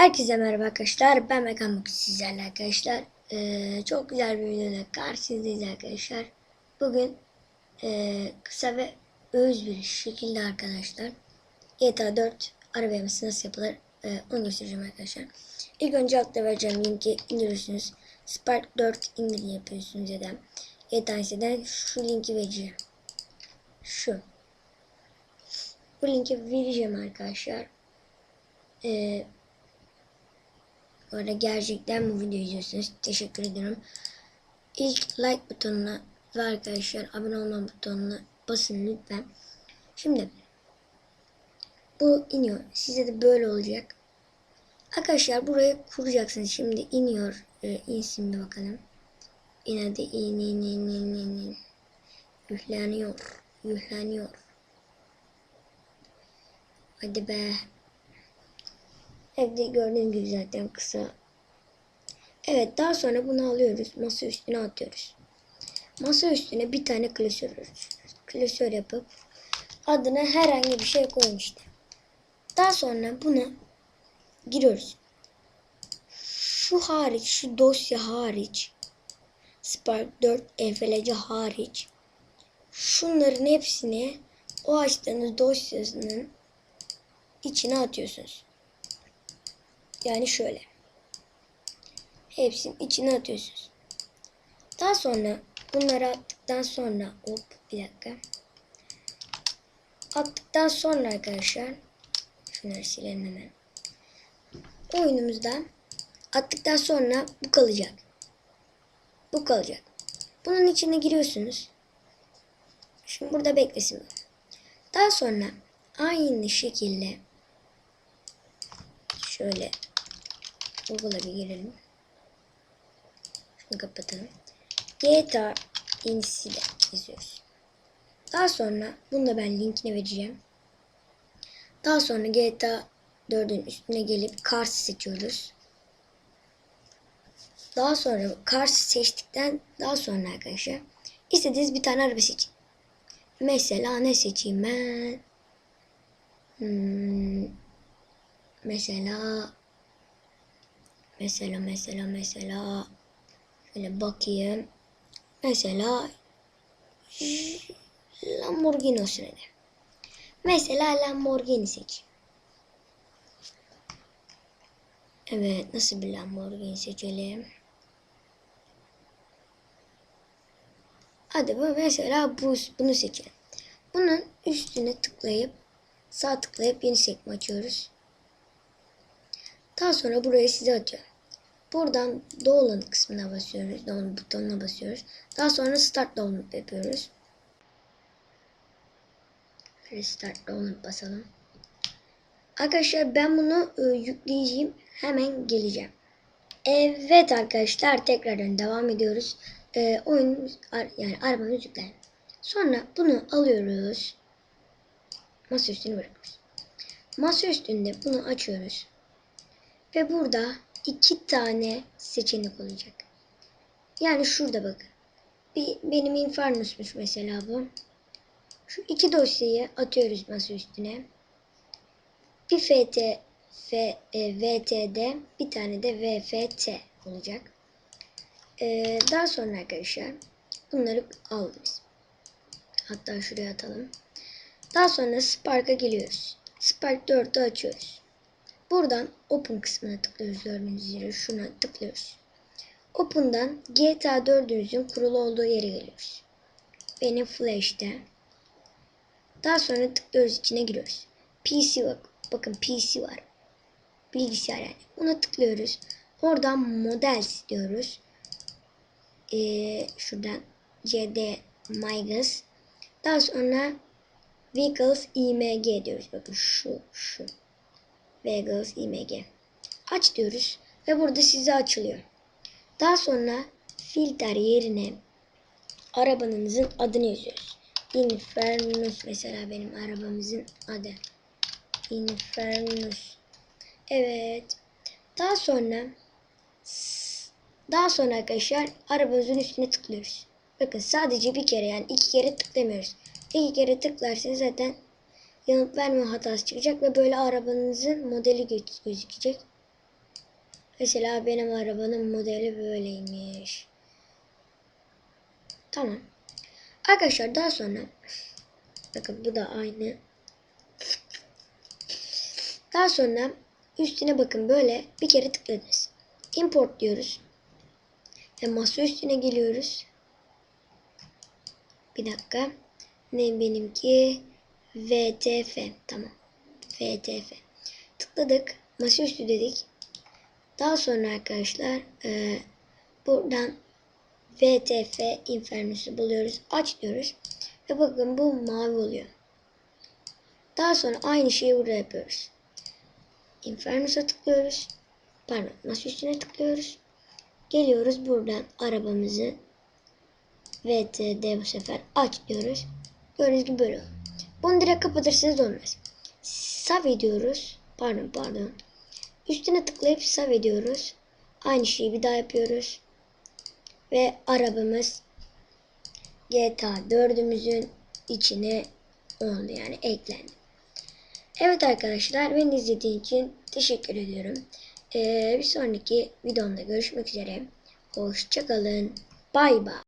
Herkese merhaba arkadaşlar. Ben Mekan Bugün sizlerle arkadaşlar. Ee, çok güzel bir videoda karşınızdayız arkadaşlar. Bugün ee, kısa ve öz bir şekilde arkadaşlar GTA 4 araba yaması nasıl yapılır ee, onu göstereceğim arkadaşlar. İlk önce altta vereceğim linki indiriyorsunuz. Spark 4 indir yapıyorsunuz ya da GTA siteden şu linki vereceğim. Şu. Bu linki vereceğim arkadaşlar. Ee, bu arada gerçekten bu videoyu izliyorsunuz. Teşekkür ederim. İlk like butonuna ve arkadaşlar abone olma butonuna basın lütfen. Şimdi bu iniyor. Size de böyle olacak. Arkadaşlar buraya kuracaksınız. Şimdi iniyor. Ee, insin bir bakalım. İn hadi in in in in in. in. Yükleniyor. Yükleniyor. Hadi be. Evde gördüğünüz gibi zaten kısa. Evet daha sonra bunu alıyoruz. Masa üstüne atıyoruz. Masa üstüne bir tane klasör Klasör yapıp adına herhangi bir şey koyun işte. Daha sonra bunu giriyoruz. Şu hariç, şu dosya hariç, Spark 4 EFLC hariç, şunların hepsini o açtığınız dosyasının içine atıyorsunuz. Yani şöyle. Hepsinin içine atıyorsunuz. Daha sonra bunları attıktan sonra hop bir dakika. Attıktan sonra arkadaşlar şunları silelim hemen. Oyunumuzda attıktan sonra bu kalacak. Bu kalacak. Bunun içine giriyorsunuz. Şimdi burada beklesin. Daha sonra aynı şekilde şöyle Google'a bir girelim. Şunu kapatalım. GTA Incident yazıyoruz. Daha sonra bunu da ben linkini vereceğim. Daha sonra GTA 4'ün üstüne gelip Cars seçiyoruz. Daha sonra Cars seçtikten daha sonra arkadaşlar istediğiniz bir tane araba seçin. Mesela ne seçeyim ben? Hmm, mesela mesela mesela mesela şöyle bakayım. Mesela Lamborghini olsun hadi. Mesela Lamborghini seç. Evet nasıl bir Lamborghini seçelim? Hadi bu mesela bu, bunu seçelim. Bunun üstüne tıklayıp sağ tıklayıp yeni sekme açıyoruz. Daha sonra buraya size atıyor. Buradan download kısmına basıyoruz. Download butonuna basıyoruz. Daha sonra start download yapıyoruz. Restart download basalım. Arkadaşlar ben bunu e, yükleyeceğim. Hemen geleceğim. Evet arkadaşlar tekrardan devam ediyoruz. E, oyun yani arabamız yüklendi. Sonra bunu alıyoruz. Masa üstüne bırakıyoruz. Masa üstünde bunu açıyoruz. Ve burada iki tane seçenek olacak. Yani şurada bakın. Bir, benim Infernus'muş mesela bu. Şu iki dosyayı atıyoruz masa üstüne. Bir FT, F, e, VT'de bir tane de VFT olacak. Ee, daha sonra arkadaşlar bunları aldık. Hatta şuraya atalım. Daha sonra Spark'a geliyoruz. Spark 4'ü açıyoruz. Buradan Open kısmına tıklıyoruz gördüğünüz yere. Şuna tıklıyoruz. Open'dan GTA 4'ünüzün kurulu olduğu yere geliyoruz. Benim Flash'te. Daha sonra tıklıyoruz içine giriyoruz. PC bak. Bakın PC var. Bilgisayar yani. Buna tıklıyoruz. Oradan model diyoruz. Ee, şuradan CD Migas. Daha sonra Vehicles IMG diyoruz. Bakın şu şu. Vehicles IMG. Aç diyoruz. Ve burada size açılıyor. Daha sonra filtre yerine arabanızın adını yazıyoruz. Infernus mesela benim arabamızın adı. Infernus. Evet. Daha sonra daha sonra arkadaşlar arabamızın üstüne tıklıyoruz. Bakın sadece bir kere yani iki kere tıklamıyoruz. İki kere tıklarsanız zaten yanıt verme hatası çıkacak ve böyle arabanızın modeli göz gözükecek. Mesela benim arabanın modeli böyleymiş. Tamam. Arkadaşlar daha sonra bakın bu da aynı. Daha sonra üstüne bakın böyle bir kere tıkladınız. Import diyoruz. Ve masa üstüne geliyoruz. Bir dakika. Ne benimki? VTF. Tamam. VTF. Tıkladık. Masaüstü dedik. Daha sonra arkadaşlar e, buradan VTF Infernus'u buluyoruz. Aç diyoruz. Ve bakın bu mavi oluyor. Daha sonra aynı şeyi burada yapıyoruz. Infernus'a tıklıyoruz. Pardon masa üstüne tıklıyoruz. Geliyoruz buradan arabamızı VTD bu sefer aç diyoruz. Gördüğünüz gibi böyle. Bunu direkt kapatırsanız olmaz. Save ediyoruz. Pardon pardon. Üstüne tıklayıp save ediyoruz. Aynı şeyi bir daha yapıyoruz. Ve arabamız GTA 4'ümüzün içine oldu yani eklendi. Evet arkadaşlar beni izlediğiniz için teşekkür ediyorum. Ee, bir sonraki videomda görüşmek üzere. Hoşçakalın. Bay bay.